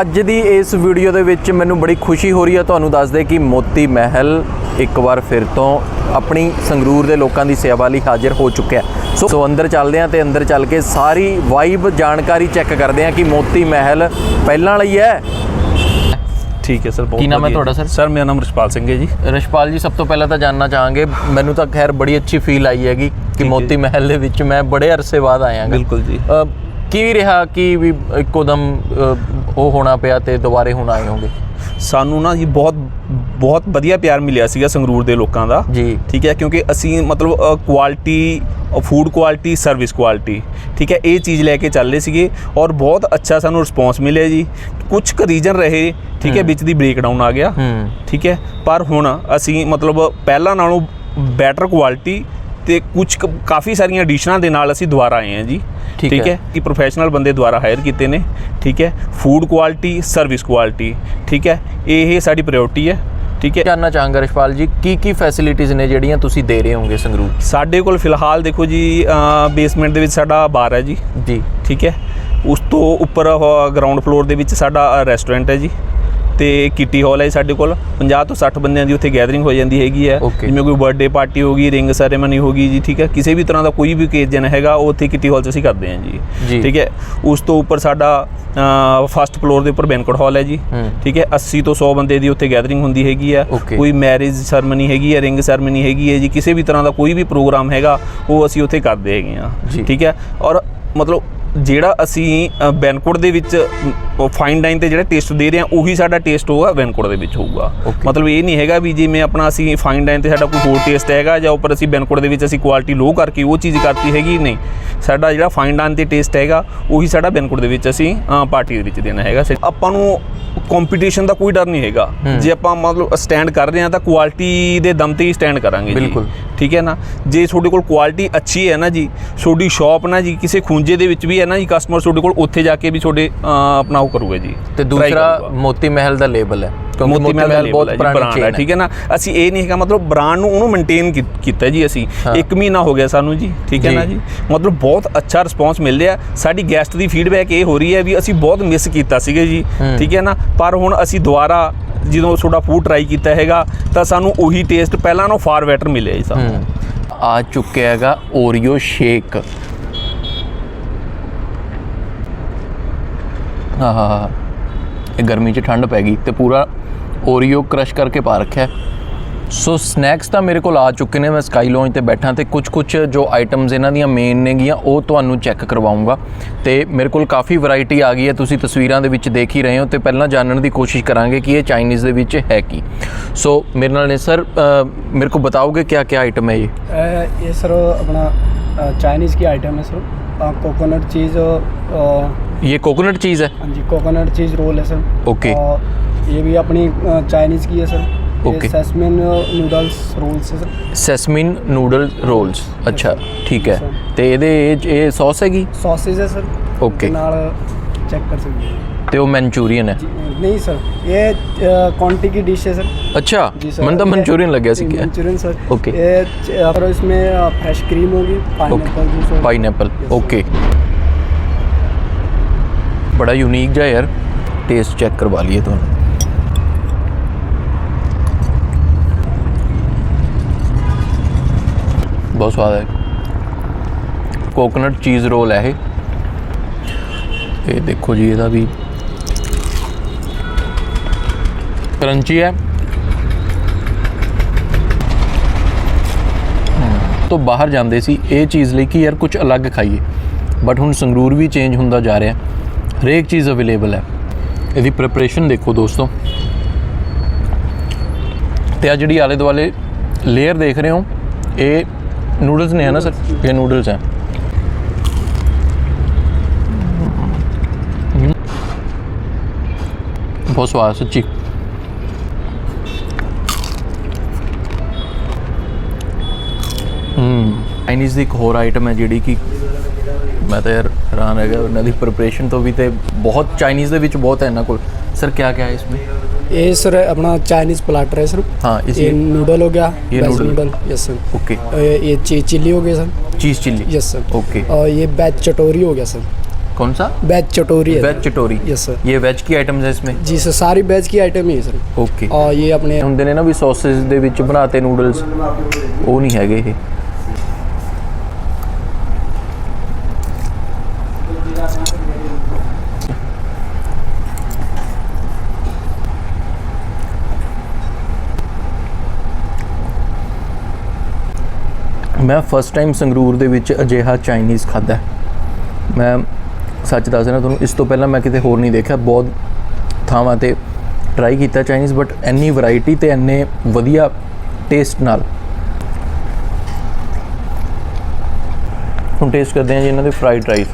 ਅੱਜ ਦੀ ਇਸ ਵੀਡੀਓ ਦੇ ਵਿੱਚ ਮੈਨੂੰ ਬੜੀ ਖੁਸ਼ੀ ਹੋ ਰਹੀ ਹੈ ਤੁਹਾਨੂੰ ਦੱਸ ਦੇ ਕਿ ਮੋਤੀ ਮਹਿਲ ਇੱਕ ਵਾਰ ਫਿਰ ਤੋਂ ਆਪਣੀ ਸੰਗਰੂਰ ਦੇ ਲੋਕਾਂ ਦੀ ਸੇਵਾ ਲਈ ਹਾਜ਼ਰ ਹੋ ਚੁੱਕਿਆ ਹੈ। ਸੋ ਸੋ ਅੰਦਰ ਚੱਲਦੇ ਹਾਂ ਤੇ ਅੰਦਰ ਚੱਲ ਕੇ ਸਾਰੀ ਵਾਈਬ ਜਾਣਕਾਰੀ ਚੈੱਕ ਕਰਦੇ ਹਾਂ ਕਿ ਮੋਤੀ ਮਹਿਲ ਪਹਿਲਾਂ ਵਾਲੀ ਹੈ ਠੀਕ ਹੈ ਸਰ ਬਹੁਤ ਕੀ ਨਾਮ ਹੈ ਤੁਹਾਡਾ। ਸਰ? ਸਰ ਮੇਰਾ ਨਾਮ ਰਿਸ਼ਪਾਲ ਸਿੰਘ ਹੈ ਜੀ ਰਸ਼ਪਾਲ ਜੀ ਸਭ ਤੋਂ ਪਹਿਲਾਂ ਤਾਂ ਜਾਨਣਾ ਚਾਹਾਂਗੇ ਮੈਨੂੰ ਤਾਂ ਖੈਰ ਬੜੀ ਅੱਛੀ ਫੀਲ ਆਈ ਹੈਗੀ ਕਿ ਹੈ ਮੋਤੀ ਮਹਿਲ ਦੇ ਵਿੱਚ ਮੈਂ ਬੜੇ ਅਰਸੇ ਬਾਅਦ ਆਇਆ ਗਾ ਬਿਲਕੁਲ ਜੀ ਕੀ ਰਿਹਾ? ਕਿ ਵੀ ਇੱਕੋ ਦਮ ਉਹ ਹੋਣਾ ਪਿਆ ਤੇ ਦੁਬਾਰੇ ਹੁਣ ਆਏ ਹੋਗੇ? ਸਾਨੂੰ ਨਾ ਜੀ ਬਹੁਤ ਬਹੁਤ ਵਧੀਆ ਪਿਆਰ ਮਿਲਿਆ ਸੀਗਾ ਸੰਗਰੂਰ ਦੇ ਲੋਕਾਂ ਦਾ। ਜੀ। ਠੀਕ ਹੈ ਕਿਉਂਕਿ ਅਸੀਂ ਮਤਲਬ quality food quality service quality ਠੀਕ ਹੈ ਇਹ ਚੀਜ਼ ਲੈ ਕੇ ਚੱਲ ਰਹੇ ਸੀਗੇ ਔਰ ਬਹੁਤ ਅੱਛਾ ਸਾਨੂੰ ਰਿਸਪੌਂਸ ਮਿਲਿਆ ਜੀ। ਕੁਝ ਕੁ ਰੀਜਨ ਰਹੇ ਠੀਕ ਹੈ ਵਿੱਚ ਦੀ ਬ੍ਰੇਕਡਾਊਨ ਆ ਗਿਆ। ਠੀਕ ਹੈ ਪਰ ਹੁਣ ਅਸੀਂ ਮਤਲਬ ਪਹਿਲਾਂ ਨਾਲੋਂ ਬੈਟਰ ਕੁਆਲਿਟੀ ਤੇ ਕੁਝ ਕਾਫੀ ਸਾਰੀਆਂ ਐਡੀਸ਼ਨਾਂ ਦੇ ਨਾਲ ਅਸੀਂ ਦੁਬਾਰਾ ਆਏ ਹਾਂ ਜੀ। ਠੀਕ। ਹੈ। ਕਿ ਪ੍ਰੋਫੈਸ਼ਨਲ ਬੰਦੇ ਦੁਆਰਾ ਹਾਇਰ ਕੀਤੇ ਨੇ ਠੀਕ ਹੈ। ਫੂਡ ਕੁਆਲਿਟੀ ਸਰਵਿਸ ਕੁਆਲਿਟੀ ਠੀਕ ਹੈ। ਇਹ ਸਾਡੀ ਪ੍ਰਾਇੋਰਟੀ ਹੈ ਠੀਕ ਹੈ। ਜਾਨਣਾ ਚਾਹਾਂਗਾ ਰਸ਼ਪਾਲ ਜੀ ਕੀ ਕੀ ਫੈਸਿਲਿਟੀਆਂ ਨੇ ਜਿਹੜੀਆਂ ਤੁਸੀਂ ਦੇ ਰਹੇ ਹੋਗੇ ਸੰਗਰੂਰ? ਸਾਡੇ ਕੋਲ ਫਿਲਹਾਲ ਦੇਖੋ ਜੀ ਬੇਸਮੈਂਟ ਦੇ ਵਿੱਚ ਸਾਡਾ ਬਾਰ ਹੈ ਜੀ। ਜੀ। ਠੀਕ ਹੈ। ਉਸ ਤੋਂ ਉੱਪਰ ਗਰਾਊਂਡ ਫਲੋਰ ਦੇ ਵਿੱਚ ਸਾਡਾ ਰੈਸਟੋਰੈਂਟ ਹੈ ਜੀ। ਤੇ ਕਿੱਟੀ ਹਾਲ ਹੈ ਸਾਡੇ ਕੋਲ। 50 ਤੋਂ 60 ਬੰਦਿਆਂ ਦੀ ਉੱਥੇ ਗੈਦਰਿੰਗ ਹੋ ਜਾਂਦੀ ਹੈਗੀ ਹੈ। Okay. ਜਿਵੇਂ ਕੋਈ ਬਰਥਡੇ ਪਾਰਟੀ ਹੋਗੀ ਰਿੰਗ ਸੈਰੇਮਨੀ ਹੋਗੀ ਜੀ ਠੀਕ ਹੈ। ਕਿਸੇ ਵੀ ਤਰ੍ਹਾਂ ਦਾ ਕੋਈ ਵੀ ਓਕੇਜਨ ਹੈਗਾ ਉਹ ਉੱਥੇ ਕਿੱਟੀ ਹਾਲ 'ਚ ਅਸੀਂ ਕਰਦੇ ਹਾਂ ਜੀ। ਜੀ। ਠੀਕ ਹੈ। ਉਸ ਤੋਂ ਉੱਪਰ ਸਾਡਾ ਫਸਟ ਫਲੋਰ ਦੇ ਉੱਪਰ ਬੈਂਕਟ ਹਾਲ ਹੈ ਜੀ। ਹੂੰ। ਠੀਕ ਹੈ। 80 ਤੋਂ 100 ਬੰਦੇ ਦੀ ਉੱਥੇ ਗੈਦਰਿੰਗ ਹੁੰਦੀ ਹੈਗੀ ਹੈ। Okay. ਕੋਈ ਮੈਰਿਜ ਸੈਰੇਮਨੀ ਹੈਗੀ ਹੈ ਰਿੰਗ ਸੈਰੇਮਨੀ ਹੈਗੀ ਹੈ ਜੀ। ਕਿਸੇ ਵੀ ਤਰ੍ਹਾਂ ਦਾ ਕੋਈ ਵੀ ਪ੍ਰੋਗਰਾਮ ਹੈਗਾ ਉਹ ਅਸੀਂ ਉੱਥੇ ਕਰਦੇ ਹੈਗੇ ਹਾਂ। ਜੀ। ਠੀਕ ਹੈ। ਔਰ ਮਤਲਬ ਜਿਹੜਾ ਅਸੀਂ ਬੈਨਕੋਟ ਦੇ ਵਿੱਚ ਫਾਈਨ ਡਾਈਨ ਤੇ ਜਿਹੜਾ ਟੇਸਟ ਦੇ ਰਹੇ ਹਾਂ ਉਹੀ ਸਾਡਾ ਟੇਸਟ ਹੋਊਗਾ ਬੈਨਕੋਟ ਦੇ ਵਿੱਚ ਹੋਊਗਾ. ਮਤਲਬ ਇਹ ਨਹੀਂ ਹੈਗਾ ਵੀ ਜਿਵੇਂ ਆਪਣਾ ਅਸੀਂ ਫਾਈਨ ਡਾਈਨ ਤੇ ਸਾਡਾ ਕੋਈ ਹੋਰ ਟੇਸਟ ਹੈਗਾ ਜਾਂ ਉੱਪਰ ਅਸੀਂ ਬੈਨਕੋਟ ਦੇ ਵਿੱਚ ਅਸੀਂ ਕੁਆਲਿਟੀ ਲੋ ਕਰਕੇ ਉਹ ਚੀਜ਼ ਕਰਤੀ ਹੈਗੀ ਨਹੀਂ। ਸਾਡਾ ਜਿਹੜਾ ਫਾਈਨ ਡਾਈਨ ਤੇ ਟੇਸਟ ਹੈਗਾ ਉਹੀ ਸਾਡਾ ਬੈਨਕੋਟ ਦੇ ਵਿੱਚ ਅਸੀਂ ਪਾਰਟੀ ਦੇ ਵਿੱਚ ਦੇਣਾ ਹੈਗਾ। ਆਪਾਂ ਨੂੰ ਕੰਪੀਟੀਸ਼ਨ ਦਾ ਕੋਈ ਡਰ ਨਹੀਂ ਹੈਗਾ। ਜੇ ਆਪਾਂ ਮਤਲਬ ਸਟੈਂਡ ਕਰ ਰਹੇ ਹਾਂ ਤਾਂ ਕੁਆਲਿਟੀ ਦੇ ਦਮ ਤੇ ਹੀ ਸਟੈਂਡ ਕਰਾਂਗੇ ਜੀ। ਬਿਲਕੁਲ। ਠੀਕ ਹੈ ਨਾ ਜੇ ਤੁਹਾਡੇ ਕੋਲ ਕੁਆਲਿਟੀ ਅੱਛੀ ਹੈ ਨਾ ਜੀ ਤੁਹਾਡੀ ਸ਼ਾਪ ਨਾ ਜੀ ਕਿਸੇ ਖੁੰਝੇ ਦੇ ਵਿੱਚ ਵੀ ਹੈ ਨਾ ਜੀ ਕਸਟਮਰ ਤੁਹਾਡੇ ਕੋਲ ਉੱਥੇ ਜਾ ਕੇ ਵੀ ਤੁਹਾਡੇ ਆਪਣਾ ਉਹ ਕਰੂਗਾ ਜੀ ਤੇ ਦੂਸਰਾ। ਮੋਤੀ ਮਹਿਲ ਦਾ ਲੇਬਲ ਹੈ ਕਿਉਂਕਿ ਮੋਤੀ ਮਹਿਲ ਬਹੁਤ ਪੁਰਾਣੀ ਹੈ ਠੀਕ ਹੈ ਨਾ ਅਸੀਂ ਇਹ ਨਹੀਂ ਹੈਗਾ ਮਤਲਬ ਬ੍ਰਾਂਡ ਨੂੰ ਉਹਨੂੰ ਮੇਨਟੇਨ ਕੀਤਾ ਜੀ ਅਸੀਂ। ਇੱਕ ਮਹੀਨਾ ਹੋ ਗਿਆ ਸਾਨੂੰ ਜੀ ਠੀਕ ਹੈ। ਨਾ ਜੀ ਮਤਲਬ ਬਹੁਤ ਅੱਛਾ ਰਿਸਪੌਂਸ ਮਿਲ ਰਿਹਾ ਸਾਡੀ ਗੈਸਟ ਦੀ ਫੀਡਬੈਕ ਇਹ ਹੋ ਰਹੀ ਹੈ ਵੀ ਅਸੀਂ ਬਹੁਤ ਮਿਸ ਕੀਤਾ ਸੀਗਾ ਜੀ। ਠੀਕ ਹੈ ਨਾ ਪਰ ਹੁਣ ਅਸੀਂ ਦੁਬਾਰਾ ਜਦੋਂ ਤੁਹਾਡਾ ਫੂਡ ਟਰਾਈ ਕੀਤਾ ਹੈਗਾ, ਤਾਂ ਸਾਨੂੰ ਉਹੀ ਟੇਸਟ ਪਹਿਲਾਂ ਨਾਲੋਂ ਫਾਰ ਬੈਟਰ ਮਿਲਿਆ ਜੀ ਸਾਨੂੰ। ਆ ਚੁੱਕਿਆ ਹੈਗਾ ਓਰੀਓ ਸ਼ੇਕ ਆਹਾ ਇਹ ਗਰਮੀ 'ਚ ਠੰਡ ਪੈ ਗਈ ਤੇ ਪੂਰਾ ਓਰੀਓ ਕ੍ਰਸ਼ ਕਰਕੇ ਪਾ ਰੱਖਿਆ। ਸੋ ਸਨੈਕਸ ਤਾਂ ਮੇਰੇ ਕੋਲ ਆ ਚੁੱਕੇ ਨੇ ਮੈਂ ਸਕਾਈ ਲੌਂਜ ਤੇ ਬੈਠਾ ਤੇ ਕੁਝ ਕੁਝ ਜੋ ਆਈਟਮਸ ਇਹਨਾਂ ਦੀਆਂ ਮੇਨ ਨੇਗੀਆਂ ਉਹ ਤੁਹਾਨੂੰ ਚੈੱਕ ਕਰਵਾਉਂਗਾ ਤੇ ਮੇਰੇ ਕੋਲ ਕਾਫੀ ਵੈਰਾਈਟੀ ਆ ਗਈ ਹੈ ਤੁਸੀਂ ਤਸਵੀਰਾਂ ਦੇ ਵਿੱਚ ਦੇਖ ਹੀ ਰਹੇ ਹੋ ਤੇ ਪਹਿਲਾਂ ਜਾਣਨ ਦੀ ਕੋਸ਼ਿਸ਼ ਕਰਾਂਗੇ ਕਿ ਇਹ ਚਾਈਨੀਜ਼ ਦੇ ਵਿੱਚ ਹੈ ਕੀ ਸੋ ਮੇਰੇ ਨਾਲ ਨੇ ਸਰ ਮੇਰੇ को बताओगे क्या क्या आइटम है ये अ, ये सर अपना चाइनीज़ की आइटम है सर कोकोनट चीज़ ये कोकोनट चीज़ है हाँ जी कोकोनट चीज़ रोल है सर ओके। और ये भी अपनी चाइनीज़ की है सर ओके। सैसमिन नूडल्स रोल्स है सर ਸੈਸਮਿਨ ਨੂਡਲ ਰੋਲਸ ਅੱਛਾ ਠੀਕ ਹੈ ਸਰ। ਤੇ ਇਹਦੇ ਇਹ ਇਹ ਸੌਸ ਹੈਗੀ सॉसेज है सर ओके। नाल चेक कर सकते हैं ਤੇ ਉਹ ਮਨਚੂਰੀਅਨ ਹੈ जी, नहीं सर ये क्वांटी की डिश है सर ਅੱਛਾ जी सर ਮੈਨੂੰ ਤਾਂ ये- ਮਨਚੂਰੀਅਨ ਲੱਗਿਆ ਸੀ जी, ਕਿ मंचूरियन सर ओके। ये च- और इसमें फ्रेश क्रीम होगी पाइनएप्पल जूस होगा ਪਾਈਨਐਪਲ Yes, sir. ਓਕੇ ਬੜਾ ਯੂਨੀਕ ਜਿਹਾ ਯਾਰ ਟੇਸਟ ਚੈੱਕ ਕਰਵਾ ਲਈਏ ਤੁਹਾਨੂੰ ਬਹੁਤ ਸਵਾਦ ਹੈ। ਕੋਕੋਨਟ ਚੀਜ਼ ਰੋਲ ਹੈ ਇਹ। ਇਹ ਦੇਖੋ ਜੀ, ਇਹਦਾ ਵੀ ਕਰੰਚੀ ਹੈ। ਤੋਂ ਬਾਹਰ ਜਾਂਦੇ ਸੀ, ਇਹ ਚੀਜ਼ ਲਈ ਕਿ ਯਾਰ ਕੁਝ ਅਲੱਗ ਖਾਈਏ। ਬਟ ਹੁਣ ਸੰਗਰੂਰ ਵੀ ਚੇਂਜ ਹੁੰਦਾ ਜਾ ਰਿਹਾ। ਹਰੇਕ ਚੀਜ਼ ਅਵੇਲੇਬਲ ਹੈ। ਇਹਦੀ ਪ੍ਰੈਪਰੇਸ਼ਨ ਦੇਖੋ ਦੋਸਤੋ। ਤੇ ਆ ਜਿਹੜੀ ਆਲੇ ਦੁਆਲੇ ਲੇਅਰ ਦੇਖ ਰਹੇ ਹੋ, ਇਹ नूडल्स नहीं है ना सर ये नूडल्स हैं बहुत स्वाद सच्ची ਚਾਈਨੀਜ਼ ਦੀ ਇੱਕ ਹੋਰ ਆਈਟਮ ਹੈ ਜਿਹੜੀ ਕਿ ਮੈਂ ਤਾਂ ਯਾਰ ਹੈਰਾਨ ਰਹਿ ਗਿਆ, ਉਹਨਾਂ ਦੀ ਪ੍ਰਿਪਰੇਸ਼ਨ ਤੋਂ ਵੀ ਤੇ ਬਹੁਤ ਚਾਈਨੀਜ਼ ਦੇ ਵਿੱਚ ਬਹੁਤ ਹੈ ਇਹਨਾਂ ਕੋਲ। ਸਰ ਕੀ ਕੀ ਇਸ ये सर अपना चाइनीज प्लाटर है सर हाँ ये नूडल हो गया ये नूडल यस सर ओके ये चीज चिल्ली हो गया सर चीज चिल्ली यस सर ओके और ये बैच चटोरी हो गया सर कौन सा वेज चटोरी वेज चटोरी यस सर ये ਵੈਜ ਕੀ ਆਈਟਮਸ ਹੈ ਇਸਮੇ ਜੀ ਸਰ ਸਾਰੀ ਵੈਜ ਕੀ ਆਈਟਮ ਹੀ ਹੈ ਸਰ ਓਕੇ ਔਰ ਇਹ ਆਪਣੇ ਹੁੰਦੇ ਨੇ ਨਾ ਵੀ ਸੌਸਸ ਦੇ ਵਿੱਚ ਬਣਾਤੇ ਨੂਡਲਸ ਉਹ ਨਹੀਂ ਹੈਗੇ ਇਹ ਮੈਂ ਫਸਟ ਟਾਈਮ ਸੰਗਰੂਰ ਦੇ ਵਿੱਚ ਅਜਿਹਾ ਚਾਈਨੀਜ਼ ਖਾਦਾ ਮੈਂ ਸੱਚ ਦੱਸ ਰਿਹਾ ਤੁਹਾਨੂੰ, ਇਸ ਤੋਂ ਪਹਿਲਾਂ ਮੈਂ ਕਿਤੇ ਹੋਰ ਨਹੀਂ ਦੇਖਿਆ। ਬਹੁਤ ਥਾਵਾਂ ਤੇ ਟਰਾਈ ਕੀਤਾ ਚਾਈਨੀਜ਼ ਬਟ ਇੰਨੀ ਵੈਰਾਈਟੀ ਤੇ ਇੰਨੇ ਵਧੀਆ ਟੇਸਟ ਨਾਲ। ਹੁਣ ਟੇਸਟ ਕਰਦੇ ਹਾਂ ਜੀ ਇਹਨਾਂ ਦੇ ਫਰਾਈਡ ਰਾਈਸ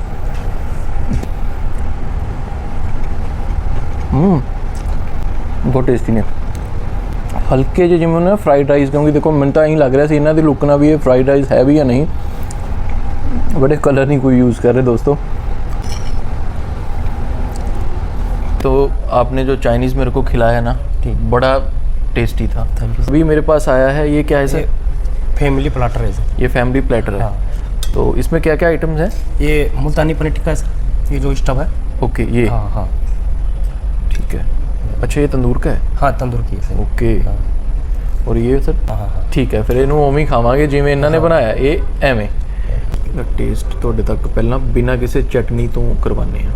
ਹੂੰ, ਬਹੁਤ ਟੇਸਟੀ ਨੇ। ਹਲਕੇ ਜਿਹੇ ਜਿਵੇਂ ਨਾ ਫਰਾਈਡ ਰਾਈਸ ਕਿਉਂਕਿ ਦੇਖੋ ਮੈਨੂੰ ਤਾਂ ਐਂ ਲੱਗ ਰਿਹਾ ਸੀ ਇਹਨਾਂ ਦੀ ਲੁੱਕ ਨਾਲ ਵੀ ਇਹ ਫਰਾਈਡ ਰਾਈਸ ਹੈ ਵੀ ਜਾਂ ਨਹੀਂ ਬਟ ਇਹ ਕਲਰ नहीं कोई यूज़ कर रहे दोस्तों तो आपने जो चाइनीज़ मेरे को खिलाया ना बड़ा टेस्टी था Thank you, sir. अभी मेरे पास आया है ये क्या है सर फैमिली प्लाटर है सर ये फैमिली प्लेटर है हाँ। तो इसमें क्या क्या आइटम्स हैं ये मुल्तानी पनीर टिक्का है सर ये जो स्टव है ओके ये हाँ हाँ ठीक है अच्छा ये तंदूर का है हाँ तंदूर की है सर ਓਕੇ ਹਾਂ। ਔਰ ਇਹ ਸਰ हाँ हाँ हाँ ਠੀਕ ਹੈ ਫਿਰ ਇਹਨੂੰ ਉਵੇਂ ਹੀ ਖਾਵਾਂਗੇ ਜਿਵੇਂ ਇਹਨਾਂ ਨੇ ਬਣਾਇਆ ਇਹ ਐਵੇਂ ਇਹਦਾ ਟੇਸਟ ਤੁਹਾਡੇ ਤੱਕ ਪਹਿਲਾਂ ਬਿਨਾਂ ਕਿਸੇ ਚਟਨੀ ਤੋਂ ਕਰਵਾਉਂਦੇ ਆ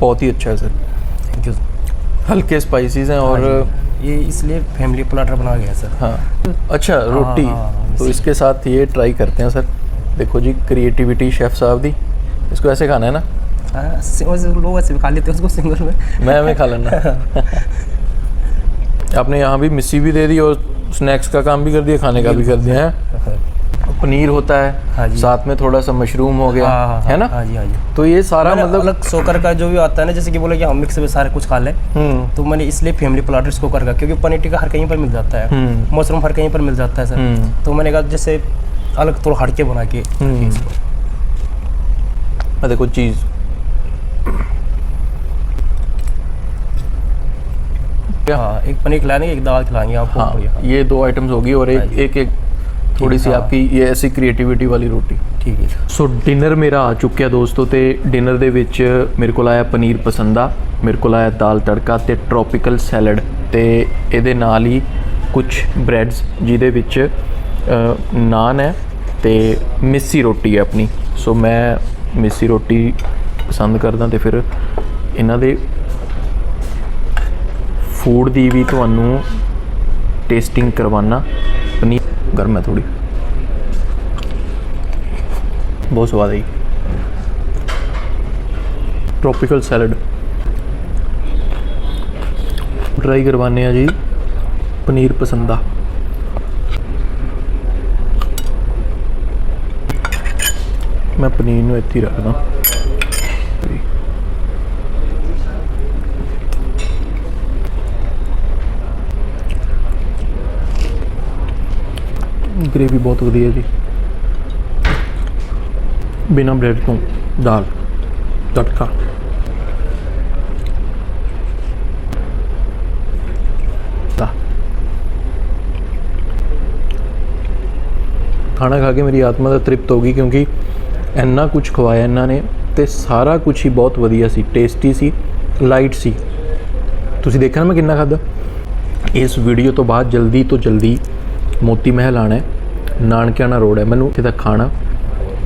बहुत ही अच्छा है सर थैंक यू हल्के स्पाइसेस हैं और ये इसलिए फैमिली प्लाटर बनाया गया है सर हाँ अच्छा रोटी हाँ, हाँ, तो इसके साथ ये ट्राई करते हैं सर देखो जी क्रिएटिविटी शेफ साहब दी इसको ऐसे खाना है ना हाँ, से- वैसे लोग ऐसे भी खा लेते हैं उसको सिंगल में। मैं मैं खा लेना। आपने यहाँ भी मिस्सी भी दे दी और स्नैक्स का काम भी कर दिया खाने का भी कर दिया है? पनीर होता है हाँ जी। साथ में थोड़ा सा मशरूम हो गया हाँ, हाँ, है। ना? हाँ जी हाँ जी। तो ये सारा मतलब अलग सोकर का जो भी आता है ना जैसे कि बोले कि हम मिक्स में सारे कुछ खा लें हम्म। तो मैंने इसलिए फैमिली प्लाटर इसको कर का क्योंकि पनीर टिक्का हर कहीं पर मिल जाता है। हम्म। मशरूम हर कहीं पर मिल जाता है हम्म। सर तो मैंने कहा जैसे अलग थोड़ा हटके बना के हम्म। देखो चीज़ हाँ एक पनीर खिलाएंगे एक दाल खिलाएंगे आपको हाँ बढ़िया। ये दो आइटम्स होगी और हाँ एक जी। एक एक थोड़ी सी हाँ। आपकी ये ऐसी ਕ੍ਰੀਏਟੀਵਿਟੀ ਵਾਲੀ ਰੋਟੀ ठीक है ਸੋ ਡਿਨਰ ਮੇਰਾ ਆ ਚੁੱਕਿਆ ਦੋਸਤੋ ਤੇ ਡਿਨਰ ਦੇ ਵਿੱਚ ਮੇਰੇ ਕੋਲ ਆਇਆ ਪਨੀਰ ਪਸੰਦਾ ਮੇਰੇ ਕੋਲ ਆਇਆ ਦਾਲ ਤੜਕਾ ਤੇ ਟ੍ਰੋਪੀਕਲ ਸੈਲਡ ਤੇ ਇਹਦੇ ਨਾਲ ਹੀ ਕੁਝ ਬ੍ਰੈਡਸ ਜਿਹਦੇ ਵਿੱਚ ਅ, ਨਾਨ ਹੈ ਤੇ ਮਿੱਸੀ ਰੋਟੀ ਹੈ ਆਪਣੀ ਸੋ ਮੈਂ ਮਿੱਸੀ ਰੋਟੀ ਪਸੰਦ ਕਰਦਾ ਤੇ ਫਿਰ ਇਹਨਾਂ ਦੇ ਫੂਡ ਦੀ ਵੀ ਤੁਹਾਨੂੰ ਟੇਸਟਿੰਗ ਕਰਵਾਨਾ ਪਨੀਰ ਗਰਮ ਹੈ ਥੋੜੀ ਬਹੁਤ ਸਵਾਦ ਹੈ ਟ੍ਰੋਪੀਕਲ ਸੈਲਡ ਟਰਾਈ ਕਰਵਾਨੇ ਆ ਜੀ। ਪਨੀਰ ਪਸੰਦਾ। ਮੈਂ ਪਨੀਰ ਨੂੰ ਇੱਥੇ ਹੀ ਰੱਖਦਾ। ਗ੍ਰੇਵੀ ਬਹੁਤ ਵਧੀਆ ਜੀ। ਬਿਨਾਂ ਬ੍ਰੈਡ ਤੋਂ ਦਾਲ, ਤੜਕਾ। ਖਾਣਾ ਖਾ ਕੇ ਮੇਰੀ ਆਤਮਾ ਦਾ ਤ੍ਰਿਪਤ ਹੋ ਗਈ ਕਿਉਂਕਿ ਇੰਨਾ ਕੁਝ ਖਵਾਇਆ ਇਹਨਾਂ ਨੇ ਤੇ ਸਾਰਾ ਕੁਝ ਹੀ ਬਹੁਤ ਵਧੀਆ ਸੀ, ਟੇਸਟੀ ਸੀ, ਲਾਈਟ ਸੀ। ਤੁਸੀਂ ਦੇਖਿਆ ਨਾ ਮੈਂ ਕਿੰਨਾ ਖਾਦਾ ਇਸ ਵੀਡੀਓ ਤੋਂ ਬਾਅਦ ਜਲਦੀ ਤੋਂ ਜਲਦੀ ਮੋਤੀ ਮਹਿਲ ਆਣਾ ਹੈ। ਨਾਨਕਿਆਣਾ ਰੋਡ ਹੈ। ਮੈਨੂੰ ਇੱਥੇ ਦਾ ਖਾਣਾ,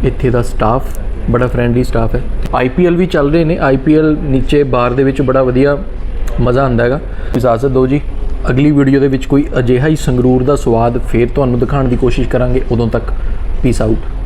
ਇੱਥੇ ਦਾ ਸਟਾਫ ਬੜਾ ਫਰੈਂਡਲੀ ਸਟਾਫ ਹੈ। ਆਈਪੀਐਲ ਵੀ ਚੱਲ ਰਹੇ ਨੇ। ਆਈਪੀਐਲ ਨੀਚੇ ਬਾਰ ਦੇ ਵਿੱਚ ਬੜਾ ਵਧੀਆ ਮਜ਼ਾ ਆਉਂਦਾ ਹੈਗਾ। ਇਜਾਜ਼ਤ ਦਿਓ ਜੀ। ਅਗਲੀ ਵੀਡੀਓ ਦੇ ਵਿੱਚ ਕੋਈ ਅਜਿਹਾ ਹੀ ਸੰਗਰੂਰ ਦਾ ਸਵਾਦ ਫੇਰ ਤੁਹਾਨੂੰ ਦਿਖਾਉਣ ਦੀ ਕੋਸ਼ਿਸ਼ ਕਰਾਂਗੇ। ਉਦੋਂ ਤੱਕ ਪੀਸ ਆਊਟ